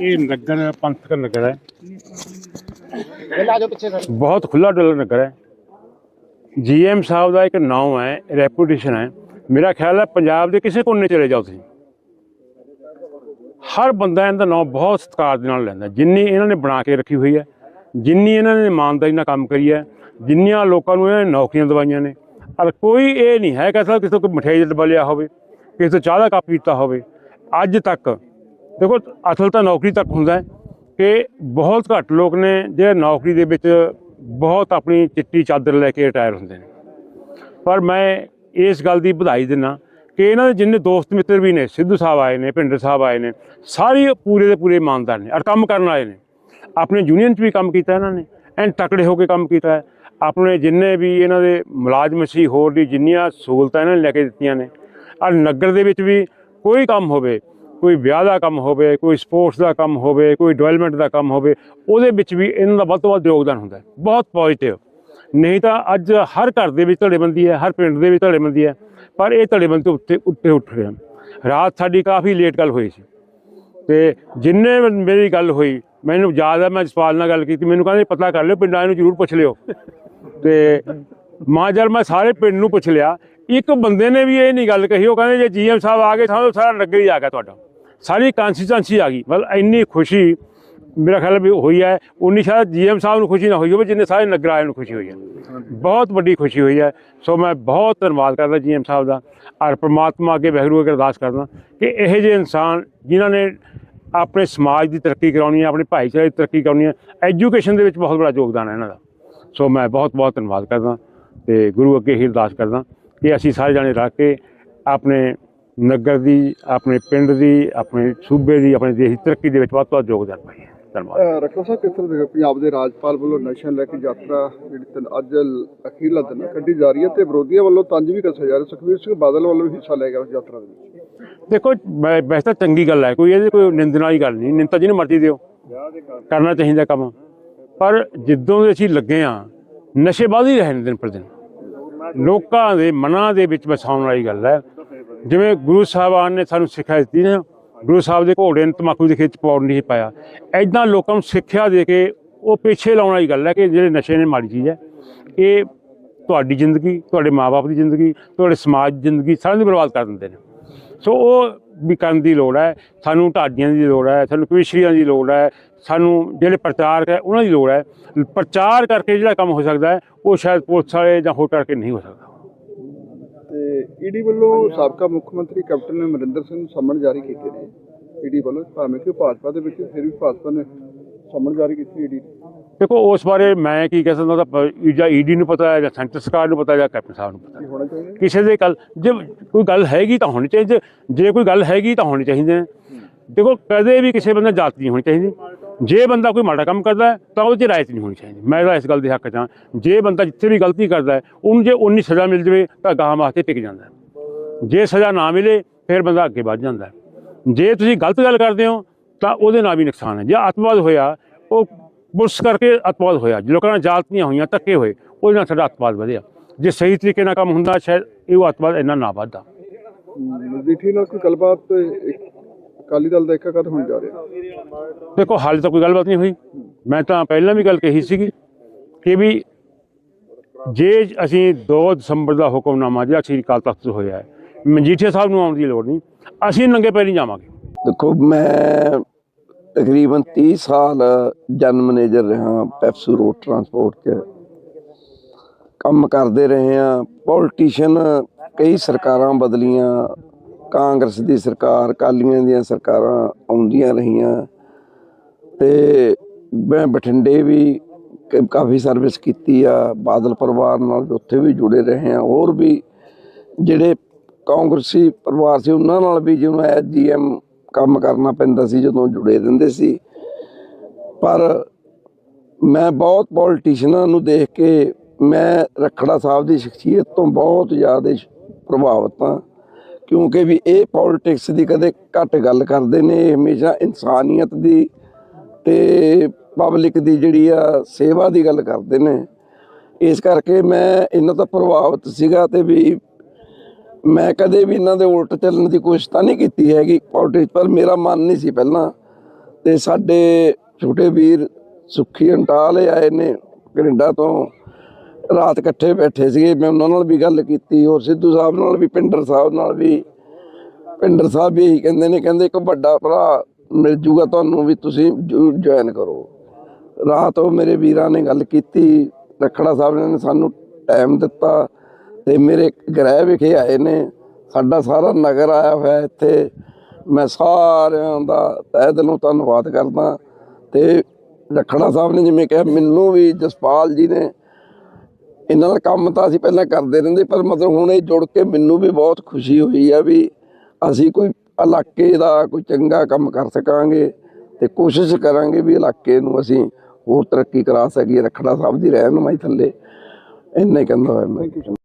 ਇਹ ਨਗਰ ਪੰਥਕ ਨਗਰ ਹੈ। ਬਹੁਤ ਖੁੱਲਾ ਡੁੱਲਾ ਨਗਰ ਹੈ। ਜੀਐਮ ਸਾਹਿਬ ਦਾ ਇੱਕ ਨਾਮ ਹੈ ਰੈਪੂਟੇਸ਼ਨ ਹੈ। ਮੇਰਾ ਖਿਆਲ ਹੈ ਪੰਜਾਬ ਦੇ ਕਿਸੇ ਕੋਨੇ ਚਲੇ ਜਾਓ ਤੁਸੀਂ। ਹਰ ਬੰਦਾ ਇਹਨਾਂ ਦਾ ਨਾਮ ਬਹੁਤ ਸਤਿਕਾਰ ਦੇ ਨਾਲ ਲੈਂਦਾ ਜਿੰਨੀ ਇਹਨਾਂ ਨੇ ਬਣਾ ਕੇ ਰੱਖੀ ਹੋਈ ਹੈ ਜਿੰਨੀ ਇਹਨਾਂ ਨੇ ਇਮਾਨਦਾਰੀ ਨਾਲ ਕੰਮ ਕਰੀ ਹੈ ਜਿੰਨੀਆਂ ਲੋਕਾਂ ਨੂੰ ਇਹਨਾਂ ਨੇ ਨੌਕਰੀਆਂ ਦਵਾਈਆਂ ਨੇ। ਔਰ ਕੋਈ ਇਹ ਨਹੀਂ ਹੈ ਕਿ ਅਸਲ ਕਿਸੇ ਕੋਈ ਮਠਿਆਈ ਦਾ ਡੱਬਾ ਲਿਆ ਹੋਵੇ ਕਿਸੇ ਤੋਂ ਚਾਹ ਦਾ ਕੱਪ ਪੀਤਾ ਹੋਵੇ। ਅੱਜ ਤੱਕ ਦੇਖੋ, ਅਸਲ ਤਾਂ ਨੌਕਰੀ ਤੱਕ ਹੁੰਦਾ ਹੈ ਕਿ ਬਹੁਤ ਘੱਟ ਲੋਕ ਨੇ ਜਿਹੜੇ ਨੌਕਰੀ ਦੇ ਵਿੱਚ ਬਹੁਤ ਆਪਣੀ ਚਿੱਟੀ ਚਾਦਰ ਲੈ ਕੇ ਰਿਟਾਇਰ ਹੁੰਦੇ ਨੇ। ਪਰ ਮੈਂ ਇਸ ਗੱਲ ਦੀ ਵਧਾਈ ਦਿੰਦਾ ਕਿ ਇਹਨਾਂ ਦੇ ਜਿੰਨੇ ਦੋਸਤ ਮਿੱਤਰ ਵੀ ਨੇ, ਸਿੱਧੂ ਸਾਹਿਬ ਆਏ ਨੇ, ਭਿੰਡਰ ਸਾਹਿਬ ਆਏ ਨੇ, ਸਾਰੇ ਪੂਰੇ ਦੇ ਪੂਰੇ ਇਮਾਨਦਾਰ ਨੇ ਔਰ ਕੰਮ ਕਰਨ ਆਏ ਨੇ। ਆਪਣੇ ਯੂਨੀਅਨ 'ਚ ਵੀ ਕੰਮ ਕੀਤਾ ਇਹਨਾਂ ਨੇ, ਐਨ ਤਕੜੇ ਹੋ ਕੇ ਕੰਮ ਕੀਤਾ ਹੈ। ਆਪਣੇ ਜਿੰਨੇ ਵੀ ਇਹਨਾਂ ਦੇ ਮੁਲਾਜ਼ਮ ਸੀ, ਹੋਰ ਦੀ ਜਿੰਨੀਆਂ ਸਹੂਲਤਾਂ ਇਹਨਾਂ ਨੇ ਲੈ ਕੇ ਦਿੱਤੀਆਂ ਨੇ, ਔਰ ਨਗਰ ਦੇ ਵਿੱਚ ਵੀ ਕੋਈ ਕੰਮ ਹੋਵੇ ਕੋਈ ਵਿਆਹ ਦਾ ਕੰਮ ਹੋਵੇ, ਕੋਈ ਸਪੋਰਟਸ ਦਾ ਕੰਮ ਹੋਵੇ, ਕੋਈ ਡਿਵੈਲਪਮੈਂਟ ਦਾ ਕੰਮ ਹੋਵੇ, ਉਹਦੇ ਵਿੱਚ ਵੀ ਇਹਨਾਂ ਦਾ ਵੱਧ ਤੋਂ ਵੱਧ ਯੋਗਦਾਨ ਹੁੰਦਾ ਹੈ। ਬਹੁਤ ਪੋਜ਼ਿਟਿਵ ਨਹੀਂ ਤਾਂ ਅੱਜ ਹਰ ਘਰ ਦੇ ਵਿੱਚ ਧੜੇਬੰਦੀ ਹੈ, ਹਰ ਪਿੰਡ ਦੇ ਵਿੱਚ ਧੜੇਬੰਦੀ ਹੈ, ਪਰ ਇਹ ਧੜੇਬੰਦੀ ਤੋਂ ਉੱਤੇ ਉੱਤੇ ਉੱਠ ਰਿਹਾ ਰਾਤ ਸਾਡੀ ਕਾਫੀ ਲੇਟ ਗੱਲ ਹੋਈ ਸੀ। ਤੇ ਜਿੰਨੇ ਮੇਰੀ ਗੱਲ ਹੋਈ, ਮੈਨੂੰ ਯਾਦ ਹੈ ਮੈਂ ਜਸਪਾਲ ਨਾਲ ਗੱਲ ਕੀਤੀ, ਮੈਨੂੰ ਕਹਿੰਦੇ, ਪਤਾ ਕਰ ਲਿਓ, ਪਿੰਡਾਂ ਨੂੰ ਜ਼ਰੂਰ ਪੁੱਛ ਲਿਓ। ਤੇ ਮਾਂ ਜਦ ਮੈਂ ਸਾਰੇ ਪਿੰਡ ਨੂੰ ਪੁੱਛ ਲਿਆ, ਇੱਕ ਬੰਦੇ ਨੇ ਵੀ ਇਹ ਨਹੀਂ ਗੱਲ ਕਹੀ, ਉਹ ਕਹਿੰਦੇ, ਜੇ ਜੀਐਮ ਸਾਹਿਬ ਆ ਗਏ ਸਾਨੂੰ ਸਾਰਾ ਨਗਰ ਹੀ ਆ ਗਿਆ ਤੁਹਾਡਾ। ਸਾਰੀ ਕੰਸਿਸਟੈਂਸੀ ਆ ਗਈ। ਮਤਲਬ ਇੰਨੀ ਖੁਸ਼ੀ ਮੇਰਾ ਖਿਆਲ ਵੀ ਹੋਈ ਹੈ। ਉਨੀ ਸ਼ਾਇਦ ਜੀਐਮ ਸਾਹਿਬ ਨੂੰ ਖੁਸ਼ੀ ਨਾ ਹੋਈ ਹੋਵੇ, ਜਿੰਨੇ ਸਾਰੇ ਨਗਰ ਆਏ ਨੂੰ ਖੁਸ਼ੀ ਹੋਈ ਹੈ। ਬਹੁਤ ਵੱਡੀ ਖੁਸ਼ੀ ਹੋਈ ਹੈ। ਸੋ ਮੈਂ ਬਹੁਤ ਧੰਨਵਾਦ ਕਰਦਾ ਜੀਐਮ ਸਾਹਿਬ ਦਾ ਔਰ ਪ੍ਰਮਾਤਮਾ ਅੱਗੇ ਵਾਹਿਗੁਰੂ ਅੱਗੇ ਅਰਦਾਸ ਕਰਦਾ ਕਿ ਇਹੋ ਜਿਹੇ ਇਨਸਾਨ ਜਿਨ੍ਹਾਂ ਨੇ ਆਪਣੇ ਸਮਾਜ ਦੀ ਤਰੱਕੀ ਕਰਾਉਣੀ ਹੈ, ਆਪਣੇ ਭਾਈਚਾਰੇ ਦੀ ਤਰੱਕੀ ਕਰਾਉਣੀ ਹੈ, ਐਜੂਕੇਸ਼ਨ ਦੇ ਵਿੱਚ ਬਹੁਤ ਬੜਾ ਯੋਗਦਾਨ ਹੈ ਇਹਨਾਂ ਦਾ। ਸੋ ਮੈਂ ਬਹੁਤ ਬਹੁਤ ਧੰਨਵਾਦ ਕਰਦਾ ਤੇ ਗੁਰੂ ਅੱਗੇ ਹੀ ਅਰਦਾਸ ਕਰਦਾ ਕਿ ਅਸੀਂ ਸਾਰੇ ਜਾਣੇ ਰਲ ਕੇ ਆਪਣੇ ਨਗਰ ਦੀ ਆਪਣੇ ਪਿੰਡ ਦੀ ਆਪਣੇ ਸੂਬੇ ਦੀ ਆਪਣੇ ਦੇਸ਼ ਦੀ ਤਰੱਕੀ ਦੇ ਵਿੱਚ ਵੱਧ ਤੋਂ ਵੱਧ ਯੋਗਦਾਨ ਪਾਈਏ। ਧੰਨਵਾਦ। ਰੱਖੋ ਸਾਹਿਬ ਕਿਸ ਤਰ੍ਹਾਂ ਦੇਖੋ ਪੰਜਾਬ ਦੇ ਰਾਜਪਾਲ ਵੱਲੋਂ ਨਸ਼ਾ ਲੈ ਕੇ ਯਾਤਰਾ ਜਿਹੜੀ ਤਿੰਨ ਅੱਜ ਅਖੀਰਲਾ ਦਿਨ ਹੈ, ਕੱਢੀ ਜਾ ਰਹੀ ਹੈ ਤੇ ਵਿਰੋਧੀਆਂ ਵੱਲੋਂ ਤੰਜ ਵੀ ਕੱਸਿਆ ਜਾ ਰਿਹਾ। ਸੁਖਬੀਰ ਸਿੰਘ ਬਾਦਲ ਵੱਲੋਂ ਵੀ ਹਿੱਸਾ ਲੈ ਗਿਆ ਉਸ ਯਾਤਰਾ ਦੇ ਵਿੱਚ। ਦੇਖੋ ਵੈਸੇ ਤਾਂ ਚੰਗੀ ਗੱਲ ਹੈ ਕੋਈ ਇਹਦੇ ਕੋਈ ਨਿੰਦਣ ਵਾਲੀ ਗੱਲ ਨਹੀਂ। ਨਿੰਦਾ ਜਿਹਨੂੰ ਮਰਜ਼ੀ ਦਿਓ। ਕਰਨਾ ਚਾਹੀਦਾ ਕੰਮ। ਪਰ ਜਿੱਦੋਂ ਦੇ ਅਸੀਂ ਲੱਗੇ ਆ ਨਸ਼ੇ ਵੱਧ ਹੀ ਰਹੇ ਨੇ ਦਿਨ ਪਰ ਦਿਨ। ਲੋਕਾਂ ਦੇ ਮਨਾਂ ਦੇ ਵਿੱਚ ਵਸਾਉਣ ਵਾਲੀ ਗੱਲ ਹੈ। ਜਿਵੇਂ ਗੁਰੂ ਸਾਹਿਬਾਨ ਨੇ ਸਾਨੂੰ ਸਿੱਖਿਆ ਦਿੱਤੀ ਨਾ, ਗੁਰੂ ਸਾਹਿਬ ਦੇ ਘੋੜੇ ਨੇ ਤਮਾਕੂ ਦੇ ਖੇਤ ਪਾਉਣ ਨਹੀਂ ਪਾਇਆ। ਐਦਾਂ ਲੋਕਾਂ ਨੂੰ ਸਿੱਖਿਆ ਦੇ ਕੇ ਉਹ ਪਿੱਛੇ ਲਾਉਣ ਵਾਲੀ ਗੱਲ ਹੈ ਕਿ ਜਿਹੜੇ ਨਸ਼ੇ ਨੇ ਮਾੜੀ ਚੀਜ਼ ਹੈ, ਇਹ ਤੁਹਾਡੀ ਜ਼ਿੰਦਗੀ, ਤੁਹਾਡੇ ਮਾਪੇ ਦੀ ਜ਼ਿੰਦਗੀ, ਤੁਹਾਡੇ ਸਮਾਜ ਦੀ ਜ਼ਿੰਦਗੀ ਸਾਰਿਆਂ ਨੂੰ ਬਰਬਾਦ ਕਰ ਦਿੰਦੇ ਨੇ। ਸੋ ਉਹ ਵੀ ਕਰਨ ਦੀ ਲੋੜ ਹੈ, ਸਾਨੂੰ ਢਾਡੀਆਂ ਦੀ ਲੋੜ ਹੈ, ਸਾਨੂੰ ਕਵਿਸ਼ਰੀਆਂ ਦੀ ਲੋੜ ਹੈ, ਸਾਨੂੰ ਜਿਹੜੇ ਪ੍ਰਚਾਰਕ ਹੈ ਉਹਨਾਂ ਦੀ ਲੋੜ ਹੈ। ਪ੍ਰਚਾਰ ਕਰਕੇ ਜਿਹੜਾ ਕੰਮ ਹੋ ਸਕਦਾ ਹੈ, ਉਹ ਸ਼ਾਇਦ ਪੁਲਿਸ ਵਾਲੇ ਜਾਂ ਹੋਰ ਕਰਕੇ ਨਹੀਂ ਹੋ ਸਕਦਾ। ਈਡੀ ਵੱਲੋਂ ਸਾਬਕਾ ਮੁੱਖ ਮੰਤਰੀ ਕੈਪਟਨ ਅਮਰਿੰਦਰ ਸਿੰਘ ਨੂੰ ਸੰਮਨ ਜਾਰੀ ਕੀਤੇ ਨੇ। ਈਡੀ ਵੱਲੋਂ ਭਾਵੇਂ ਕਿ ਭਾਜਪਾ ਦੇ ਵਿੱਚ ਫਿਰ ਵੀ ਭਾਜਪਾ ਨੇ ਸੰਮਨ ਜਾਰੀ ਕੀਤੀ ਈਡੀ ਦੇਖੋ ਉਸ ਬਾਰੇ ਮੈਂ ਕੀ ਕਹਿ ਸਕਦਾ ਉਹਦਾ ਜਾਂ ਈਡੀ ਨੂੰ ਪਤਾ ਹੈ ਜਾਂ ਸੈਂਟਰ ਸਰਕਾਰ ਨੂੰ ਪਤਾ ਹੈ ਜਾਂ ਕੈਪਟਨ ਸਾਹਿਬ ਨੂੰ ਪਤਾ ਹੈ। ਹੋਣਾ ਚਾਹੀਦਾ? ਕਿਸੇ ਦੇ ਗੱਲ ਜੇ ਕੋਈ ਗੱਲ ਹੈਗੀ ਤਾਂ ਹੋਣੀ ਚਾਹੀਦੀ ਜੇ ਕੋਈ ਗੱਲ ਹੈਗੀ ਤਾਂ ਹੋਣੀ ਚਾਹੀਦੀ ਦੇਖੋ ਕਦੇ ਵੀ ਕਿਸੇ ਬੰਦੇ ਜਾਤ ਨਹੀਂ ਹੋਣੀ ਚਾਹੀਦੀ। ਜੇ ਬੰਦਾ ਕੋਈ ਮਾੜਾ ਕੰਮ ਕਰਦਾ ਤਾਂ ਉਹਦੇ 'ਚ ਰਾਇਤ ਨਹੀਂ ਹੋਣੀ ਚਾਹੀਦੀ। ਮੈਂ ਤਾਂ ਇਸ ਗੱਲ ਦੇ ਹੱਕ 'ਚ ਹਾਂ। ਜੇ ਬੰਦਾ ਜਿੱਥੇ ਵੀ ਗਲਤੀ ਕਰਦਾ ਉਹਨੂੰ ਜੇ ਉਨੀ ਸਜ਼ਾ ਮਿਲ ਜਾਵੇ, ਤਾਂ ਗਾਹਾਂ ਵਾਸਤੇ ਟਿਕ ਜਾਂਦਾ ਜੇ ਸਜ਼ਾ ਨਾ ਮਿਲੇ, ਫਿਰ ਬੰਦਾ ਅੱਗੇ ਵੱਧ ਜਾਂਦਾ ਜੇ ਤੁਸੀਂ ਗਲਤ ਗੱਲ ਕਰਦੇ ਹੋ, ਤਾਂ ਉਹਦੇ ਨਾਲ ਵੀ ਨੁਕਸਾਨ ਹੈ। ਜੇ ਅੱਤਵਾਦ ਹੋਇਆ, ਉਹ ਪੁਲਿਸ ਕਰਕੇ ਅੱਤਵਾਦ ਹੋਇਆ, ਲੋਕਾਂ ਨਾਲ ਜਾਲਤੀਆਂ ਹੋਈਆਂ, ਧੱਕੇ ਹੋਏ, ਉਹਦੇ ਨਾਲ ਸਾਡਾ ਅੱਤਵਾਦ ਵਧਿਆ। ਜੇ ਸਹੀ ਤਰੀਕੇ ਨਾਲ ਕੰਮ ਹੁੰਦਾ, ਸ਼ਾਇਦ ਇਹ ਅੱਤਵਾਦ ਇੰਨਾ ਨਾ ਵੱਧਦਾ। ਮਜੀਠੀ ਨਾਲ ਕੋਈ ਗੱਲਬਾਤ ਅਕਾਲੀ ਦਲ ਦਾ ਇੱਕ ਕਦ ਹੋਣ ਜਾ ਰਿਹਾ। ਦੇਖੋ ਹਾਲੇ ਤਾਂ ਕੋਈ ਗੱਲਬਾਤ ਨਹੀਂ ਹੋਈ। ਮੈਂ ਤਾਂ ਪਹਿਲਾਂ ਵੀ ਗੱਲ ਕਹੀ ਸੀਗੀ ਕਿ ਵੀ ਜੇ ਅਸੀਂ 2 ਦਸੰਬਰ ਦਾ ਹੁਕਮਨਾਮਾ ਜਿਹੜਾ ਸ੍ਰੀ ਅਕਾਲ ਤਖਤ ਤੋਂ ਹੋਇਆ ਹੈ ਮਜੀਠੀਆ ਸਾਹਿਬ ਨੂੰ ਆਉਣ ਦੀ ਲੋੜ ਨਹੀਂ ਅਸੀਂ ਨੰਗੇ ਪੈਰ ਨਹੀਂ ਜਾਵਾਂਗੇ। ਦੇਖੋ ਮੈਂ ਤਕਰੀਬਨ 30 ਸਾਲ ਜਨ ਮੈਨੇਜਰ ਰਿਹਾ ਪੈਪਸੂ ਰੋਡ ਟਰਾਂਸਪੋਰਟ 'ਚ। ਕੰਮ ਕਰਦੇ ਰਹੇ ਆ ਪੋਲੀਟੀਸ਼ੀਅਨ ਕਈ ਸਰਕਾਰਾਂ ਬਦਲੀਆਂ ਕਾਂਗਰਸ ਦੀ ਸਰਕਾਰ ਕਾਲੀਆਂ ਦੀਆਂ ਸਰਕਾਰਾਂ ਆਉਂਦੀਆਂ ਰਹੀਆਂ ਤੇ ਮੈਂ ਬਠਿੰਡੇ ਵੀ ਕਾਫੀ ਸਰਵਿਸ ਕੀਤੀ ਆ। ਬਾਦਲ ਪਰਿਵਾਰ ਨਾਲ ਉੱਥੇ ਵੀ ਜੁੜੇ ਰਹੇ ਆ। ਹੋਰ ਵੀ ਜਿਹੜੇ ਕਾਂਗਰਸੀ ਪਰਿਵਾਰ ਸੀ, ਉਹਨਾਂ ਨਾਲ ਵੀ ਜਿਵੇਂ ਐਜੀਐਮ ਕੰਮ ਕਰਨਾ ਪੈਂਦਾ ਸੀ, ਜਦੋਂ ਜੁੜੇ ਰਹਿੰਦੇ ਸੀ। ਪਰ ਮੈਂ ਬਹੁਤ ਪੋਲੀਟੀਸ਼ੀਅਨਾਂ ਨੂੰ ਦੇਖ ਕੇ ਮੈਂ ਰਖੜਾ ਸਾਹਿਬ ਦੀ ਸ਼ਖਸੀਅਤ ਤੋਂ ਬਹੁਤ ਜ਼ਿਆਦਾ ਪ੍ਰਭਾਵਿਤ ਹਾਂ। ਕਿਉਂਕਿ ਵੀ ਇਹ ਪੋਲਿਟਿਕਸ ਦੀ ਕਦੇ ਘੱਟ ਗੱਲ ਕਰਦੇ ਨੇ, ਇਹ ਹਮੇਸ਼ਾ ਇਨਸਾਨੀਅਤ ਦੀ ਤੇ ਪਬਲਿਕ ਦੀ ਜਿਹੜੀ ਆ ਸੇਵਾ ਦੀ ਗੱਲ ਕਰਦੇ ਨੇ। ਇਸ ਕਰਕੇ ਮੈਂ ਇਹਨਾਂ ਤੋਂ ਪ੍ਰਭਾਵਿਤ ਸੀਗਾ ਤੇ ਵੀ ਮੈਂ ਕਦੇ ਵੀ ਇਹਨਾਂ ਦੇ ਉਲਟ ਚੱਲਣ ਦੀ ਕੋਸ਼ਿਸ਼ ਤਾਂ ਨਹੀਂ ਕੀਤੀ ਹੈਗੀ ਪੋਲਿਟਿਕਸ ਪਰ ਮੇਰਾ ਮਨ ਨਹੀਂ ਸੀ ਪਹਿਲਾਂ। ਤੇ ਸਾਡੇ ਛੋਟੇ ਵੀਰ ਸੁੱਖੀ ਅੰਟਾਲੇ ਆਏ ਨੇ, ਕੈਨੇਡਾ ਤੋਂ। ਰਾਤ ਇਕੱਠੇ ਬੈਠੇ ਸੀਗੇ, ਮੈਂ ਉਹਨਾਂ ਨਾਲ ਵੀ ਗੱਲ ਕੀਤੀ ਔਰ ਸਿੱਧੂ ਸਾਹਿਬ ਨਾਲ ਵੀ ਪਿੰਡਰ ਸਾਹਿਬ ਨਾਲ ਵੀ। ਪਿੰਡਰ ਸਾਹਿਬ ਵੀ ਇਹੀ ਕਹਿੰਦੇ ਨੇ, ਕਹਿੰਦੇ ਇੱਕ ਵੱਡਾ ਭਰਾ ਮਿਲ ਜੂਗਾ ਤੁਹਾਨੂੰ ਵੀ ਤੁਸੀਂ ਜੁਆਇਨ ਕਰੋ। ਰਾਤ ਉਹ ਮੇਰੇ ਵੀਰਾਂ ਨੇ ਗੱਲ ਕੀਤੀ, ਰਖੜਾ ਸਾਹਿਬ ਨੇ ਸਾਨੂੰ ਟਾਈਮ ਦਿੱਤਾ ਤੇ ਮੇਰੇ ਗ੍ਰਹਿ ਵਿਖੇ ਆਏ ਨੇ। ਸਾਡਾ ਸਾਰਾ ਨਗਰ ਆਇਆ ਹੋਇਆ ਇੱਥੇ। ਮੈਂ ਸਾਰਿਆਂ ਦਾ ਤਹਿ ਦਿਲੋਂ ਧੰਨਵਾਦ ਕਰਦਾ ਤੇ ਰਖੜਾ ਸਾਹਿਬ ਨੇ ਜਿਵੇਂ ਕਿਹਾ, ਮੈਨੂੰ ਵੀ ਜਸਪਾਲ ਜੀ ਨੇ ਇਹਨਾਂ ਦਾ ਕੰਮ ਤਾਂ ਅਸੀਂ ਪਹਿਲਾਂ ਕਰਦੇ ਰਹਿੰਦੇ, ਪਰ ਮਤਲਬ ਹੁਣ ਇਹ ਜੁੜ ਕੇ ਮੈਨੂੰ ਵੀ ਬਹੁਤ ਖੁਸ਼ੀ ਹੋਈ ਆ ਵੀ ਅਸੀਂ ਕੋਈ ਇਲਾਕੇ ਦਾ ਕੋਈ ਚੰਗਾ ਕੰਮ ਕਰ ਸਕਾਂਗੇ ਤੇ ਕੋਸ਼ਿਸ਼ ਕਰਾਂਗੇ ਵੀ ਇਲਾਕੇ ਨੂੰ ਅਸੀਂ ਹੋਰ ਤਰੱਕੀ ਕਰਾ ਸਕੀਏ, ਰਖੜਾ ਸਾਹਿਬ ਦੀ ਰਹਿਨੁਮਾਈ ਥੱਲੇ। ਇੰਨੇ ਕਹਿੰਦਾ ਹੋਇਆ ਮੈਂ।